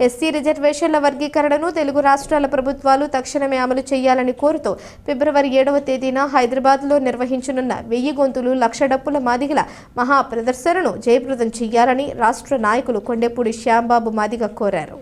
SC రిజర్వేషన్ల వర్గీకరణను తెలుగు రాష్ట్రాల ప్రభుత్వాలు తక్షణమే అమలు చేయాలని కోరుతూ ఫిబ్రవరి ఏడవ తేదీన హైదరాబాద్లో నిర్వహించనున్న వెయ్యి గొంతులు లక్ష డప్పుల మాదిగల మహా ప్రదర్శనను జయప్రదం చేయాలని రాష్ట్ర నాయకులు కొండెపూడి శ్యాంబాబు మాదిగ కోరారు.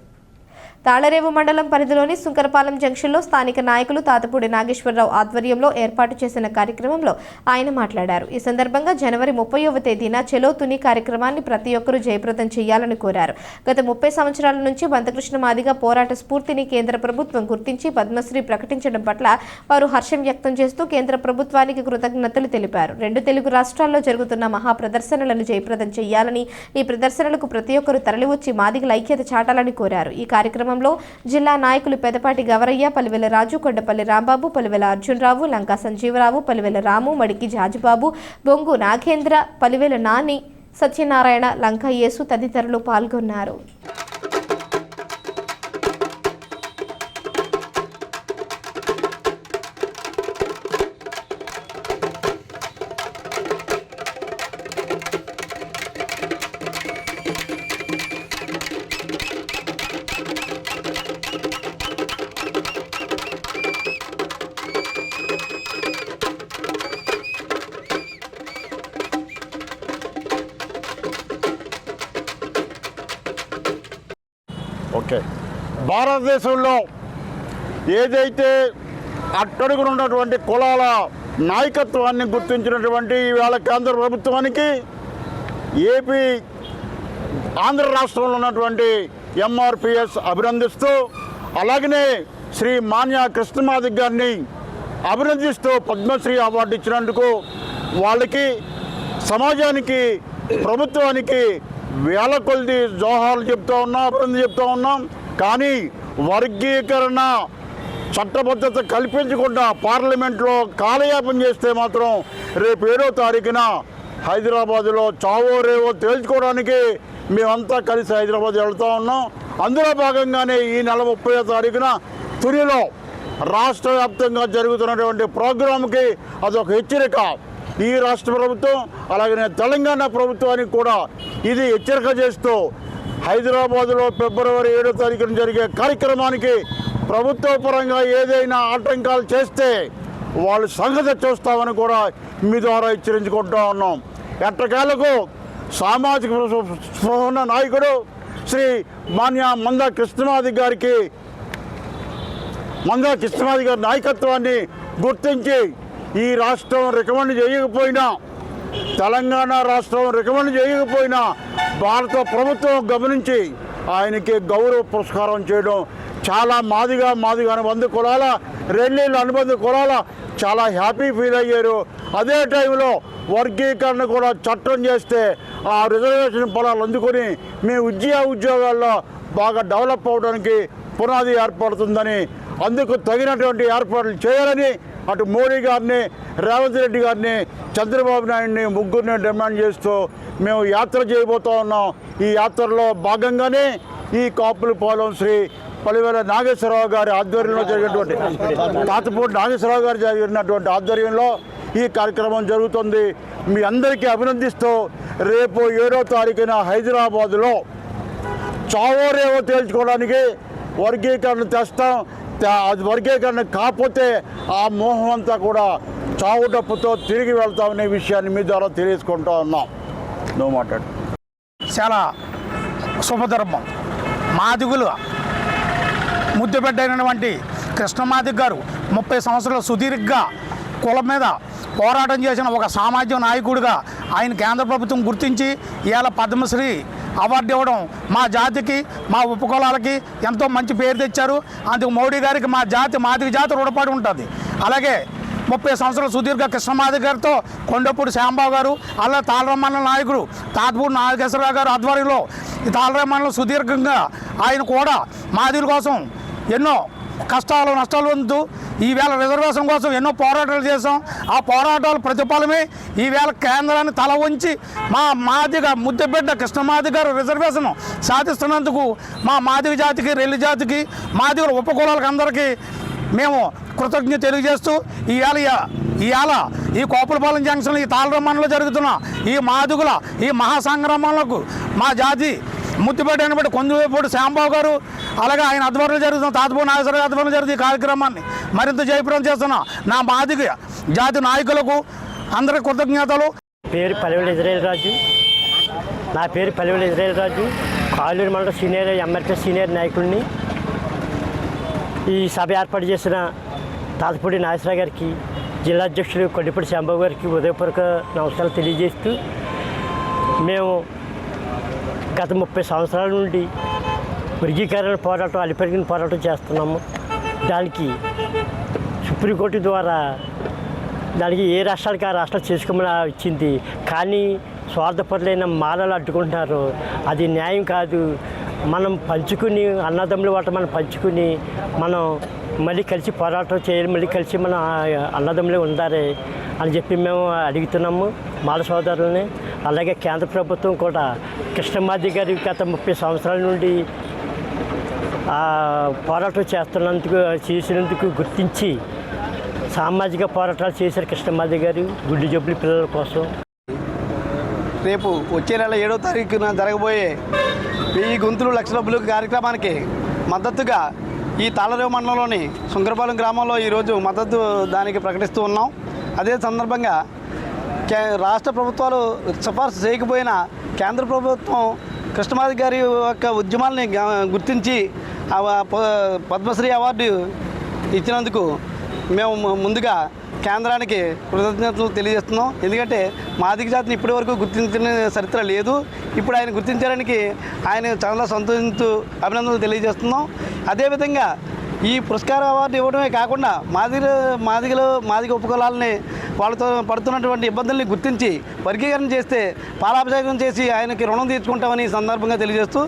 తాళరేవు మండలం పరిధిలోని సుంకరపాలెం జంక్షన్లో స్థానిక నాయకులు తాతపూడి నాగేశ్వరరావు ఆధ్వర్యంలో ఏర్పాటు చేసిన కార్యక్రమంలో ఆయన మాట్లాడారు. ఈ సందర్భంగా జనవరి ముప్పైవ తేదీన చెలో తుని కార్యక్రమాన్ని ప్రతి ఒక్కరూ జయప్రదం చేయాలని కోరారు. గత ముప్పై సంవత్సరాల నుంచి బంతకృష్ణ మాదిగా పోరాట స్ఫూర్తిని కేంద్ర ప్రభుత్వం గుర్తించి పద్మశ్రీ ప్రకటించడం పట్ల వారు హర్షం వ్యక్తం చేస్తూ కేంద్ర ప్రభుత్వానికి కృతజ్ఞతలు తెలిపారు. రెండు తెలుగు రాష్ట్రాల్లో జరుగుతున్న మహా ప్రదర్శనలను జయప్రదం చేయాలని ఈ ప్రదర్శనలకు ప్రతి ఒక్కరూ తరలివచ్చి మాదిగల ఐక్యత చాటాలని కోరారు. ఈ కార్యక్రమం కార్యక్రమంలో జిల్లా నాయకులు పెదపాటి గవరయ్య పలివెల రాజు కొండపల్లి రాంబాబు పలివెల అర్జునరావు లంకా సంజీవరావు పలివెల రాము మడికి జాజిబాబు బొంగు నాగేంద్ర పలివెల నాని సత్యనారాయణ లంకా యేసు తదితరులు పాల్గొన్నారు. ఓకే. భారతదేశంలో ఏదైతే అట్టడుగునున్నటువంటి కులాల నాయకత్వాన్ని గుర్తించినటువంటి ఈవేళ కేంద్ర ప్రభుత్వానికి ఏపీ ఆంధ్ర రాష్ట్రంలో ఉన్నటువంటి ఎంఆర్పిఎస్ అభినందిస్తూ అలాగనే శ్రీ మాన్య కృష్ణమాది గారిని అభినందిస్తూ పద్మశ్రీ అవార్డు ఇచ్చినందుకు వాళ్ళకి సమాజానికి ప్రభుత్వానికి వేల కొద్ది జోహార్లు చెప్తూ ఉన్నాం అభినందన చెప్తూ ఉన్నాం. కానీ వర్గీకరణ చట్టబద్ధత కల్పించకుండా పార్లమెంట్లో కాలయాపన చేస్తే మాత్రం రేపు ఏడో తారీఖున హైదరాబాదులో చావో రేవో తేల్చుకోవడానికి మేమంతా కలిసి హైదరాబాద్ వెళ్తూ ఉన్నాం. అందులో భాగంగానే ఈ నెల ముప్పై తారీఖున తునిలో రాష్ట్ర వ్యాప్తంగా జరుగుతున్నటువంటి ప్రోగ్రాంకి అదొక హెచ్చరిక. ఈ రాష్ట్ర ప్రభుత్వం అలాగే తెలంగాణ ప్రభుత్వానికి కూడా ఇది హెచ్చరిక చేస్తూ హైదరాబాదులో ఫిబ్రవరి ఏడో తారీఖున జరిగే కార్యక్రమానికి ప్రభుత్వ పరంగా ఏదైనా ఆటంకాలు చేస్తే వాళ్ళు సంగతి చూస్తామని కూడా మీ ద్వారా హెచ్చరించుకుంటూ ఉన్నాం. ఎట్టకేలకు సామాజిక స్పృహ ఉన్న నాయకుడు శ్రీ మాన్య మంద కృష్ణమాది గారికి మంద కృష్ణమాది గారి నాయకత్వాన్ని గుర్తించి ఈ రాష్ట్రం రికమెండ్ చేయకపోయినా తెలంగాణ రాష్ట్రం రికమెండ్ చేయకపోయినా భారత ప్రభుత్వం గమనించి ఆయనకి గౌరవ పురస్కారం చేయడం చాలా మాదిగా మాదిగా అనుబంధ కులాల రెల్లీల అనుబంధ కులాల చాలా హ్యాపీ ఫీల్ అయ్యారు. అదే టైంలో వర్గీకరణ కూడా చట్టం చేస్తే ఆ రిజర్వేషన్ పొలాలు అందుకొని మీ ఉద్యోగ ఉద్యోగాల్లో బాగా డెవలప్ అవడానికి పునాది ఏర్పడుతుందని అందుకు తగినటువంటి ఏర్పాట్లు చేయాలని అటు మోడీ గారిని రేవంత్ రెడ్డి గారిని చంద్రబాబు నాయుడిని ముగ్గురిని డిమాండ్ చేస్తూ మేము యాత్ర చేయబోతా ఉన్నాం. ఈ యాత్రలో భాగంగానే ఈ కాపులు పోలం శ్రీ పలివేల నాగేశ్వరరావు గారి ఆధ్వర్యంలో జరిగినటువంటి తాతపూడి నాగేశ్వరరావు గారు జరిగినటువంటి ఆధ్వర్యంలో ఈ కార్యక్రమం జరుగుతుంది. మీ అందరికీ అభినందిస్తూ రేపు ఏడో తారీఖున హైదరాబాదులో చావోరేవో తేల్చుకోవడానికి వర్గీకరణ తెస్తాం. అది వర్గీకరణ కాకపోతే ఆ మోహం అంతా కూడా చావుటప్పుతో తిరిగి వెళ్తామనే విషయాన్ని మీ ద్వారా తెలియజేసుకుంటా ఉన్నాం. నువ్వు మాట్లాడు. చాలా శుభధర్మం. మాదిగులు ముద్దుబిడ్డైనటువంటి కృష్ణమాదిగ్ గారు ముప్పై సంవత్సరాల సుదీర్ఘ కులం మీద పోరాటం చేసిన ఒక సామాజిక నాయకుడిగా ఆయన కేంద్ర ప్రభుత్వం గుర్తించి ఇవాళ పద్మశ్రీ అవార్డు ఇవ్వడం మా జాతికి మా ఉపకులాలకి ఎంతో మంచి పేరు తెచ్చారు. అందుకు మోడీ గారికి మా జాతి మాదిరి జాతి రుణపడి ఉంటుంది. అలాగే ముప్పై సంవత్సరాల సుదీర్ఘ కృష్ణమాధి గారితో కొండపూడి శాంబాబు గారు అలా తాళరమ్మల నాయకుడు తాతపూడి నాగేశ్వరరావు గారు ఆధ్వర్యంలో ఈ తాళరమ్మలో సుదీర్ఘంగా ఆయన కూడా మాదిల కోసం ఎన్నో కష్టాలు నష్టాలు ఉంటూ ఈవేళ రిజర్వేషన్ కోసం ఎన్నో పోరాటాలు చేసాం ఆ పోరాటాల ప్రతిఫలమే ఈవేళ కేంద్రాన్ని తల వంచి మా మాదిగ ముద్దబిడ్డ కృష్ణమాది గారు రిజర్వేషన్ సాధిస్తున్నందుకు మా మాదిగ జాతికి రెల్లి జాతికి మాదిగల ఉపకులాలకు అందరికీ మేము కృతజ్ఞత తెలియజేస్తూ ఈవేళ ఇవాళ ఈ కోపలపాలెం జంక్షన్లో ఈ తాళరమ్మలో జరుగుతున్న ఈ మాదుగుల ఈ మహాసంగ్రామాలకు మా జాతి ముత్తిపేట అనబడి కొంచెంపూడి శాంబాబు గారు అలాగే ఆయన ఆధ్వర్యంలో జరుగుతున్న తాతపూ నాగేశ్వర ఆధ్వర్యంలో జరుగుతున్న ఈ కార్యక్రమాన్ని మరింత జయప్రదం చేస్తున్న నా బాధిక జాతి నాయకులకు అందరి కృతజ్ఞతలు. పేరు పల్లెవెల్లి ఇజ్రాయల్ రాజు. నా పేరు పల్లెవెల్లి ఇజ్రాయల్ రాజు. కాలూరు మండల సీనియర్ ఎమ్మెల్యే సీనియర్ నాయకుడిని. ఈ సభ ఏర్పాటు చేసిన తాతపూడి నాగేశ్వర గారికి జిల్లా అధ్యక్షుడు కొడ్డిపూడి శాంబాబు గారికి ఉదయపూర్వక నమస్కారాలు తెలియజేస్తూ మేము గత ముప్పై సంవత్సరాల నుండి వర్గీకరణ పోరాటం అలిపెరిగిన పోరాటం చేస్తున్నాము. దానికి సుప్రీంకోర్టు ద్వారా దానికి ఏ రాష్ట్రానికి ఆ రాష్ట్రాలు చేసుకోమని ఇచ్చింది. కానీ స్వార్థపరులైన మాలలు అడ్డుకుంటున్నారు. అది న్యాయం కాదు. మనం పంచుకుని అన్నదమ్ముల వాట మనం పంచుకుని మనం మళ్ళీ కలిసి పోరాటం చేయాలి మళ్ళీ కలిసి మన ఆ అన్నదమ్ములే ఉండాలి అని చెప్పి మేము అడుగుతున్నాము మాల సోదరులని. అలాగే కేంద్ర ప్రభుత్వం కూడా కృష్ణమాది గారి గత ముప్పై సంవత్సరాల నుండి పోరాటం చేస్తున్నందుకు చేసినందుకు గుర్తించి సామాజిక పోరాటాలు చేశారు కృష్ణమాది గారు గుడ్డి జబ్బుల పిల్లల కోసం. రేపు వచ్చే నెల ఏడో తారీఖున జరగబోయే వెయ్యి గొంతులు లక్ష డబ్బులు కార్యక్రమానికి మద్దతుగా ఈ తాళరేవు మండలంలోని శంకరపాలెం గ్రామంలో ఈరోజు మద్దతు దానికి ప్రకటిస్తూ ఉన్నాం. అదే సందర్భంగా కే రాష్ట్ర ప్రభుత్వాలు సిఫార్సు చేయకపోయినా కేంద్ర ప్రభుత్వం కృష్ణమాది గారి యొక్క ఉద్యమాల్ని గుర్తించి పద్మశ్రీ అవార్డు ఇచ్చినందుకు మేము ముందుగా కేంద్రానికి కృతజ్ఞతలు తెలియజేస్తున్నాం. ఎందుకంటే మాదిక జాతిని ఇప్పటి వరకు గుర్తించిన చరిత్ర లేదు. ఇప్పుడు ఆయన గుర్తించడానికి ఆయన చాలా సంతోషిస్తూ అభినందనలు తెలియజేస్తున్నాం. అదేవిధంగా ఈ పురస్కార అవార్డు ఇవ్వడమే కాకుండా మాదిగ మాదిగలు మాదిగ ఉపకులాలని వాళ్ళతో పడుతున్నటువంటి ఇబ్బందుల్ని గుర్తించి వర్గీకరణ చేస్తే పాలాభిషేకం చేసి ఆయనకి రుణం తీర్చుకుంటామని సందర్భంగా తెలియజేస్తూ